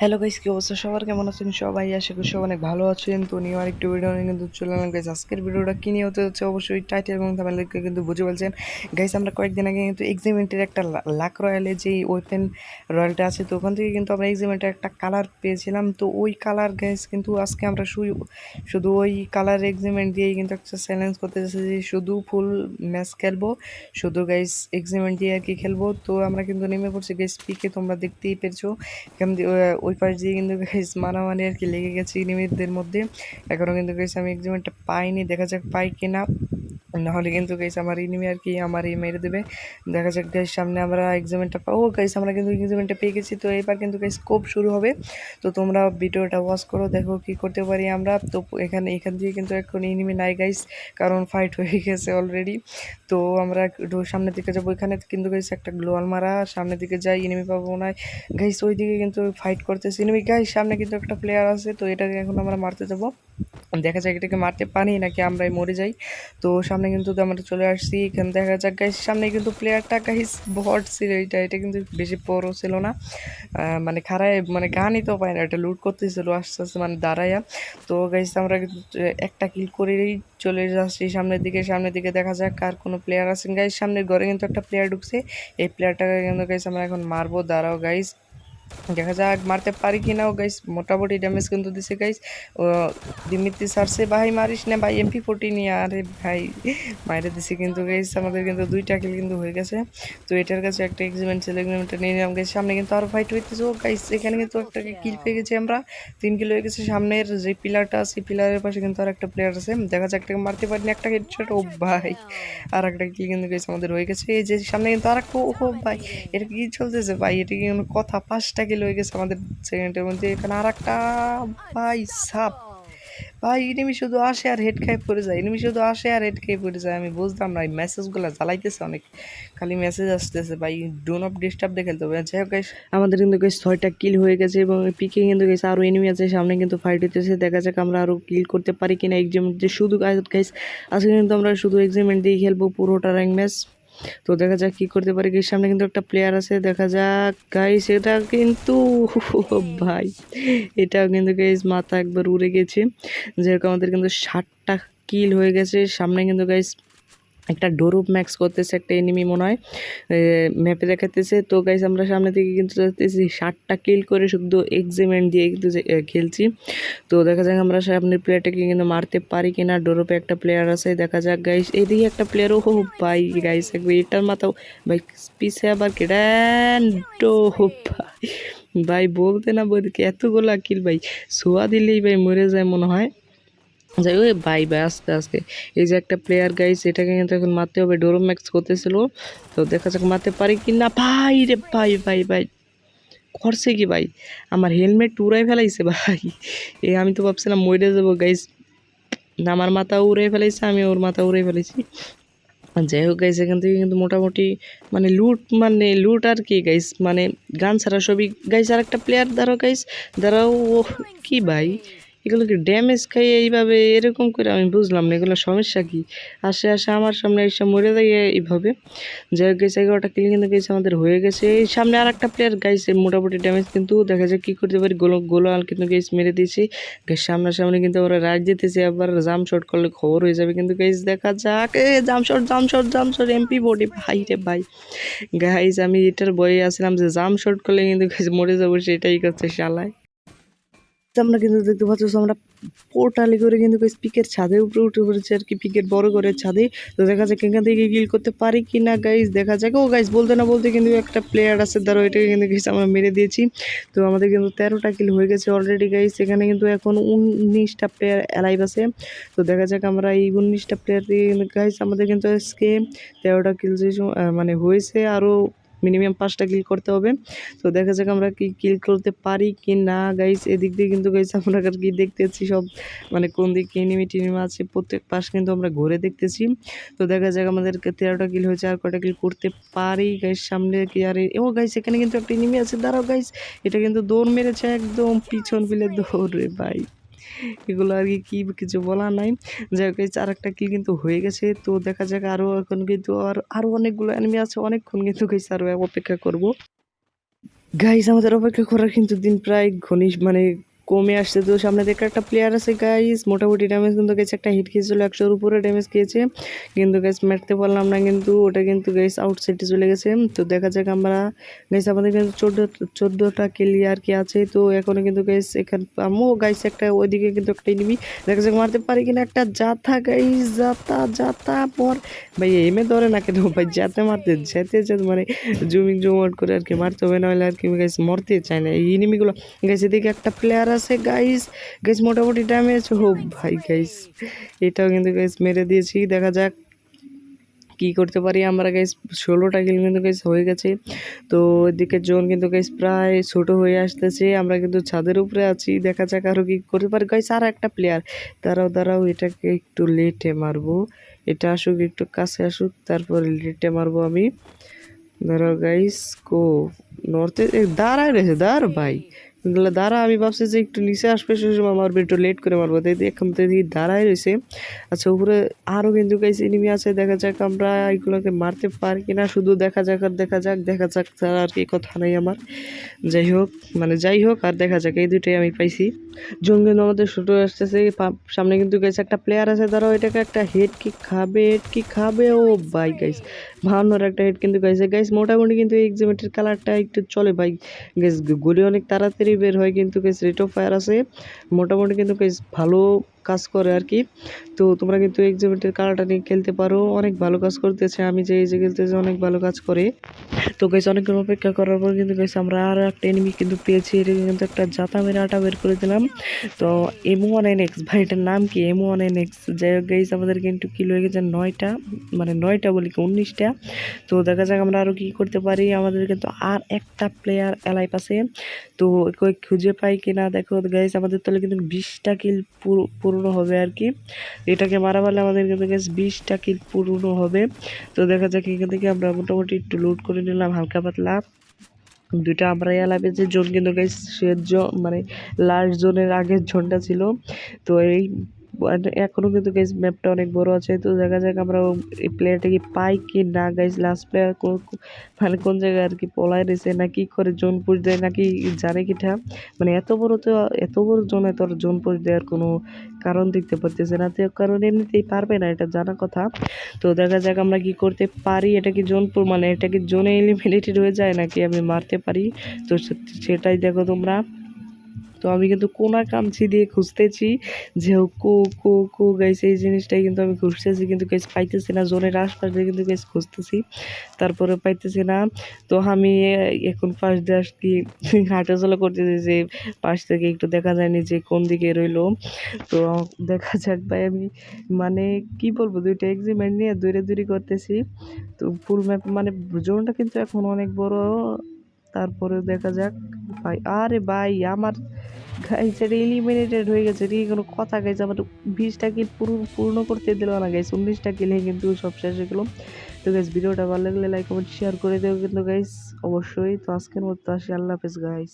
Hello guys কি অবস্থা? সবার কেমন আছেন? সবাই আশা করি সব অনেক ভালো আছেন। তো নিয়ে আরেকটু ভিডিও নিয়ে কিন্তু চলে এলাম। গাইস আজকের ভিডিওটা কি নিয়ে হতে হচ্ছে অবশ্যই টাইটেল এবং থাম্বনেলকে কিন্তু বুঝে বলছেন গাইস আমরা কয়েকদিন আগে কিন্তু এক্সিমেন্টের একটা লাক রয়্যালে যে ওপেন রয়্যালটা আছে, তো ওখান থেকে কিন্তু আমরা এক্সিমেন্টের একটা কালার পেয়েছিলাম। তো ওই কালার গাইস কিন্তু আজকে আমরা শুধু ওই কালার এক্সিমেন্ট দিয়েই কিন্তু একটা চ্যালেঞ্জ করতে যাচ্ছি যে শুধু ফুল ম্যাচ খেলব, শুধু গাইস এক্সিমেন্ট দিয়ে আর কি খেলব। তো আমরা কিন্তু নেমে পড়ছি। গাইস পিকে তোমরা দেখতেই পেরেছ। এখান দিয়ে ওই পাশ দিয়ে কিন্তু গাইস মারামারি আর কি লেগে গেছে ইনিমিদের মধ্যে। এখনও কিন্তু গাইস আমি এক্সিমেন্টটা পাইনি, দেখা যাক পাই কিনা। নাহলে কিন্তু গাইস আমার ইনিমি আর কি আমার এই মেরে দেবে। দেখা যাক গাইস সামনে আমরা এক্সামেন্টটা পাবো গাইস আমরা কিন্তু এক্সামেন্টটা পেয়ে গেছি। তো এবার কিন্তু গাইস স্কোপ শুরু হবে। তো তোমরা ভিডিওটা ওয়াচ করো, দেখো কি করতে পারি আমরা। তো এখানে এখান দিয়ে কিন্তু এখন ইনিমি নাই গাইস কারণ ফাইট হয়ে গেছে অলরেডি তো আমরা একটু সামনের দিকে যাব। এখানে কিন্তু গাইস একটা গ্লোয়াল মারা, সামনের দিকে যাই এনিমি পাবো না গাইস ওই দিকে কিন্তু ফাইট করতেছে এনিমি গাইস সামনে কিন্তু একটা প্লেয়ার আছে। তো এটাকে এখন আমরা মারতে যাব। দেখা যাক এটাকে মারতে পারি নাকি আমরাই মরে যাই। তো কিন্তু আমরা চলে আসছি, এখানে দেখা যাক গাইস সামনে কিন্তু প্লেয়ারটা গাইস বট ছিল এটা এটা কিন্তু বেশি বড় ছিল না। মানে খারায় মানে গানই তো পায় না, এটা লুট করতেছিল, আস্তে আস্তে মানে দাঁড়াইয়া তো গাইস আমরা কিন্তু একটা কিল করেই চলে যাচ্ছি সামনের দিকে সামনের দিকে দেখা যাক কার কোনো প্লেয়ার আছেন। গাইস সামনের ঘরে কিন্তু একটা প্লেয়ার ঢুকছে, এই প্লেয়ারটাকে কিন্তু গাইস আমরা এখন মারবো, দাঁড়াও গাইস দেখা যাক মারতে পারি কি নাও গাইস মোটামুটি ড্যামেজ কিন্তু দিছে গাইস ও দিমিত্রি সারছে ভাই মারিস না ভাই এমপি ফোর্টি নিয়ে। আরে ভাই মাইরে দিছে কিন্তু গাইস আমাদের কিন্তু দুইটা কিল কিন্তু হয়ে গেছে। তো এটার কাছে একটা এক্সিমেন্ট ছিল এক্সিমেন্টটা নিয়ে নিলাম গাইস সামনে কিন্তু আরও ফাইট হইতেছে। ও গাইস এখানে কিন্তু একটা কিল পেয়ে গেছি আমরা। তিন কিলো হয়ে গেছে। সামনের যে পিলারটা আছে পিলারের পাশে কিন্তু আর একটা প্লেয়ার আছে। দেখা যাক একটা মারতে পারিনি একটা হেডশট ও ভাই আর একটা কিল কিন্তু গাইস আমাদের হয়ে গেছে। এই যে সামনে কিন্তু আর একটা ও ভাই এটা কি চলতেছে? ভাই এটা কি কোনো কথা? পাঁচটা কিলো হয়ে গেছে আমাদের সেকেন্ডের মধ্যে। এখানে আর একটা ভাই সাপ। ভাই এনিমি শুধু আসে আর হেড খাই পড়ে যায়। এনিমি শুধু আসে আর হেড খাই পড়ে যায়। আমি বুঝতাম না, এই মেসেজগুলো জ্বালাইতেছে অনেক। খালি মেসেজ আসতেছে। ভাই ডো নট ডিস্টার্ব দেখে তো। যাই হোক আমাদের কিন্তু গাইস ছয়টা কিল হয়ে গেছে এবং পিকে কিন্তু গেছে আরও এনিমি আছে। সামনে কিন্তু ফাইট হইতেছে। দেখা যাক আমরা আরও কিল করতে পারি কিনা। এক্সামেন্ট শুধু গাইস আজকে কিন্তু আমরা শুধু এক্সামেন্ট দিয়ে খেলব। পুরোটা র্যাঙ্ক ম্যাচ তো দেখা যাক কি করতে পারে কি সামনে কিন্তু একটা প্লেয়ার আছে, দেখা যাক। গাইস এটা কিন্তু ভাই, এটাও কিন্তু গাইস মাথা একবার উড়ে গেছে। যেরকম আমাদের কিন্তু ষাটটা কিল হয়ে গেছে। সামনে কিন্তু গাইস একটা ডোরুপ ম্যাক্স করতেছে, একটা এনিমি মনে হয় ম্যাপে দেখাতেছে তো গাইস আমরা সামনে থেকে কিন্তু যাচ্তেছি ষাটটা কিল করে শুধু এক্সিমেন্ট দিয়ে কিন্তু খেলছি। তো দেখা যাক আমরা সামনের প্লেয়ারটাকে কিন্তু মারতে পারি কিনা, ডোরোপে একটা প্লেয়ার আছে, দেখা যাক গাইস এদিকে একটা প্লেয়ার ও ভাই গাইস একবার এটার মাথাও, ভাই, পিছে আবার কেডান্টো ভাই। ভাই, বলতে না বলতে এতগুলা কিল ভাই। সোয়া দিলেই, ভাই, মরে যায় মনে হয়। যাই ওই ভাই ভাই আস্তে আস্তে এই যে একটা প্লেয়ার গাইস এটাকে কিন্তু এখন মারতে হবে। ডোরো ম্যাক্স করতেছিল। তো দেখা যাক মারতে পারি কি না। ভাই রে, ভাই ভাই ভাই। করছে কি ভাই? আমার হেলমেট উড়াই ফেলাইছে ভাই। এ, আমি তো ভাবছিলাম মরে যাব গাইস না, আমার মাথা উড়ে ফেলাইছে, আমি ওর মাথা উড়ে ফেলেছি যাই হোক গাইস এখান থেকে কিন্তু মোটামুটি মানে লুট মানে লুট আর কি গাইস মানে গান ছাড়া সবই গাইস আর একটা প্লেয়ার দাঁড়াও গাইস দাঁড়াও ও কি ভাই? এগুলো কি ড্যামেজ খাই এইভাবে এরকম করে আমি বুঝলাম না, এগুলো সমস্যা কি? আসে আসে আমার সামনে এসে মরে যায় এইভাবে। যাই হোক গেছে এগারোটা কিল কিন্তু গেছে, আমাদের হয়ে গেছে। এই সামনে আর একটা প্লেয়ার গাইছে, মোটামুটি ড্যামেজ কিন্তু দেখা যায় কী করতে পারি। গোলো গোলো আল কিন্তু গেস মেরে দিয়েছি। গেস সামনাসামনি কিন্তু ওরা রাজ দিতেছে আবার জাম শট করলে খবর হয়ে যাবে। কিন্তু গেস দেখা যাক। এ jam shot jam shot jam shot MP body ভাই রে ভাই। গাইস আমি এটার বয়ে আসলাম যে জাম শট করলে কিন্তু মরে যাব, সেটাই করছে শালায়। আমরা কিন্তু দেখতে পাচ্ছি আমরা পোর্টালি করে কিন্তু পিকের ছাদে উপরে উঠে পড়েছে আর কি পিকের বড় করে ছাদে। তো দেখা যাক এখান থেকে গিল করতে পারি কি না গাইস দেখা যাক। ও গাইস বলতে না বলতে কিন্তু একটা প্লেয়ার আছে, ধরো, এটাকে কিন্তু গাইস আমরা মেরে দিয়েছি। তো আমাদের কিন্তু তেরোটা কিল হয়ে গেছে অলরেডি গাইস এখানে কিন্তু এখন উনিশটা প্লেয়ার অ্যালাইভ আছে। তো দেখা যাক আমরা এই উনিশটা প্লেয়ার দিয়ে গাইস আমাদের কিন্তু আজকে তেরোটা কিল যে মানে হয়েছে আরও মিনিমাম পাঁচটা কিল করতে হবে। তো দেখা যাক আমরা কি কিল করতে পারি কি না। গাইস এদিক দিয়ে কিন্তু গাইস আমরা আর কি দেখতেছি সব মানে কোন দিকে এনিমি টিনিমি আছে, প্রত্যেক পাশ কিন্তু আমরা ঘুরে দেখতেছি। তো দেখা যাক আমাদের তেরোটা কিল হয়েছে আর কটা কিল করতে পারি। গাইস সামনে কি আর ও গাইস এখানে কিন্তু একটা এনিমি আছে। দাঁড়াও গাইস এটা কিন্তু দৌড় মেরেছে একদম পিছন ফিলে দৌড় রে ভাই। এগুলো আর কি কিছু বলা নাই। যাই হোক, এই চার একটা কি কিন্তু হয়ে গেছে। তো দেখা যাক আরও এখন কিন্তু আর আরও অনেকগুলো এনিমি আছে, অনেকক্ষণ কিন্তু গেছে আরও অপেক্ষা করব। গাইস আমাদের অপেক্ষা করার কিন্তু দিন প্রায় ঘনিষ্ঠ মানে কমে আসছে। তো সামনে দেখে একটা প্লেয়ার আছে গাইস মোটামুটি ড্যামেজ কিন্তু গেছে একটা হিট খেয়েছিল, একশোর উপরে ড্যামেজ খেয়েছে। কিন্তু গাইস মারতে পারলাম না কিন্তু, ওটা কিন্তু গাইস আউটসাইডে চলে গেছে। তো দেখা যাক আমরা গাইস আমাদের কিন্তু চোদ্দ, চোদ্দোটা ক্লিয়ার কি আছে। তো এখনও কিন্তু গাইস এখানে, আমিও গাইস একটা ওইদিকে কিন্তু একটা এনিমি দেখা যাক মারতে পারি কিনা একটা জাতা গাইস জাতা জাতা পর। ভাই এমে ধরে না কেন? ভাই, যাতে মারতে, যেতে যেতে মানে জুমিং জুম আউট করে আর কি মারতে হবে, নাহলে আর কি গাইস মরতে চায় না। এই এনিমিগুলো গাইস এদিকে একটা প্লেয়ার আছে গাইস গাইস মোটামুটি ড্যামেজ ও ভাই গাইস এটাও কিন্তু গাইস মেরে দিয়েছি। দেখা যাক কি করতে পারি। আমরা গাইস ষোলোটা কিল কিন্তু গাইস হয়ে গেছে। তো এদিকে জোন কিন্তু গাইস প্রায় ছোট হয়ে আসতেছে। আমরা কিন্তু ছাদের উপরে আছি। দেখা যাক আরও কি করতে পারি। গাইস আর একটা প্লেয়ার দাঁড়াও দাঁড়াও, এটাকে একটু লেটে মারবো। এটা আসুক, একটু কাছে আসুক। তারপর লেটে মারবো আমি। দাঁড়াও গাইস কো নর্থে দাঁড়ায় রয়েছে, দাঁড়, ভাই। এগুলো দাঁড়া, আমি ভাবছি যে একটু নিচে আসবে সে সময় আমার একটু লেট করে মারবো। তাই এখন তো এদিকে দাঁড়ায় রয়েছে আচ্ছা উপরে আরও কিন্তু গাইস এনিমি আছে, দেখা যাক আমরা এগুলোকে মারতে পারি কিনা। শুধু দেখা যাক আর দেখা যাক দেখা যাক ছাড়া আর কি কথা নেই আমার। যাই হোক মানে যাই হোক, আর দেখা যাক, এই দুটোই আমি পাইছি। জঙ্গি কিন্তু আমাদের শুরু আসতেছে সামনে কিন্তু গেছে একটা প্লেয়ার আছে, দাঁড়াও, এটাকে একটা হেড কি খাবে হেড কি খাবে? ও ভাই গাইস ভাবনার একটা হেড কিন্তু গাইছে গাইস মোটামুটি কিন্তু এই এক্সিমেটের কালারটা একটু চলে ভাই। গাইস গুলি অনেক তাড়াতাড়ি বের হয় কিন্তু কেস রেট অফ ফায়ার আছে মোটামুটি কিন্তু কেস ভালো কাজ করে আর কি। তো তোমরা কিন্তু এক্সিমেটের কালারটা নিয়ে খেলতে পারো। অনেক ভালো কাজ করতেছে। আমি যে এই যে খেলতেছি, অনেক ভালো কাজ করে। তো গাইস অনেকক্ষণ অপেক্ষা করার পর কিন্তু গাইস আমরা আরও একটা এনিমি কিন্তু পেয়েছি। এটা কিন্তু একটা জাতা মেরে আটা বের করে দিলাম। তো এম ওয়ান এন এক্স ভাই, এটার নাম কি? এম ওয়ান এন এক্স যাই হোক গাইস আমাদের কিন্তু কিলো হয়ে গেছে নয়টা মানে নয়টা বলি কি, উনিশটা। তো দেখা যাক আমরা আরও কী করতে পারি। আমাদের কিন্তু আর একটা প্লেয়ার এলাইপ আছে। তো খুঁজে পাই কিনা? দেখো গাইস আমাদের তাহলে কিন্তু বিশটা কিল পূর্ণ হবে আর কি। এটাকে মারা পারলে আমাদের কিন্তু গাইস বিশটা কিল পূর্ণ হবে। তো দেখা যাক এখান থেকে আমরা মোটামুটি একটু লোড করে নিলাম, হালকা পাতলা। দুইটা আমরা এলাবে যে জোন কিন্তু সে জ- মানে লাস্ট জোনের আগের জোনটা ছিল। তো এই মানে এখনও কিন্তু গাইস ম্যাপটা অনেক বড় আছে। তো দেখা যাক আমরা এই এই প্লেয়ারটাকে পাই কি না গাইস লাস্ট প্লেয়ার মানে কোন জায়গায় আর কি পলায় রয়েছে, না কি করে জোন পুষ দেয় নাকি জানে কিটা। মানে এত বড় তো, এত বড় জোনে তোর জোন পুষ দেওয়ার কোনো কারণ দেখতে পারতেছে না। তো কারণ এমনিতেই পারবে না, এটা জানা কথা। তো দেখা যাক আমরা কি করতে পারি। এটা কি জোন মানে এটা কি জোনে এলিমিনেটেড হয়ে যায় নাকি আমি মারতে পারি? তো সেটাই দেখো তোমরা। তো আমি কিন্তু কোনা কামছি দিয়ে খুঁজতেছি যে কো কো কো গাইছে এই জিনিসটাই কিন্তু আমি খুঁজতেছি। কিন্তু গাইস পাইতেছি না। জোনের আশপাশ দিয়ে কিন্তু গাইস খুঁজতেছি। তারপরে পাইতেছি না। তো আমি এখন পাশ দিয়ে আসছি, হাঁটাচলা করতেছি যে পাশ থেকে একটু দেখা যায়নি যে কোন দিকে রইল। তো দেখা যাক ভাই, আমি মানে কি বলব, দুইটা এক্সিমেন্ট নিয়ে দূরে দূরে করতেছি। তো ফুল ম্যাপ মানে জোনটা কিন্তু এখন অনেক বড়। তারপরে দেখা যাক। ভাই, আরে ভাই, আমার গাইস এটা এলিমিনেটেড হয়ে গেছে। রে কোনো কথা গাইছে, আমার বিশটা কিল পুরো পূর্ণ করতে দিল না গাইস উনিশটা কিলে কিন্তু সব শেষ হয়ে গেলো। তো গাইস ভিডিওটা ভালো লাগলে লাইক কমেন্ট শেয়ার করে দেবো কিন্তু গাইস অবশ্যই। তো আজকের মতো আসি, আল্লাহ হাফেজ গাইস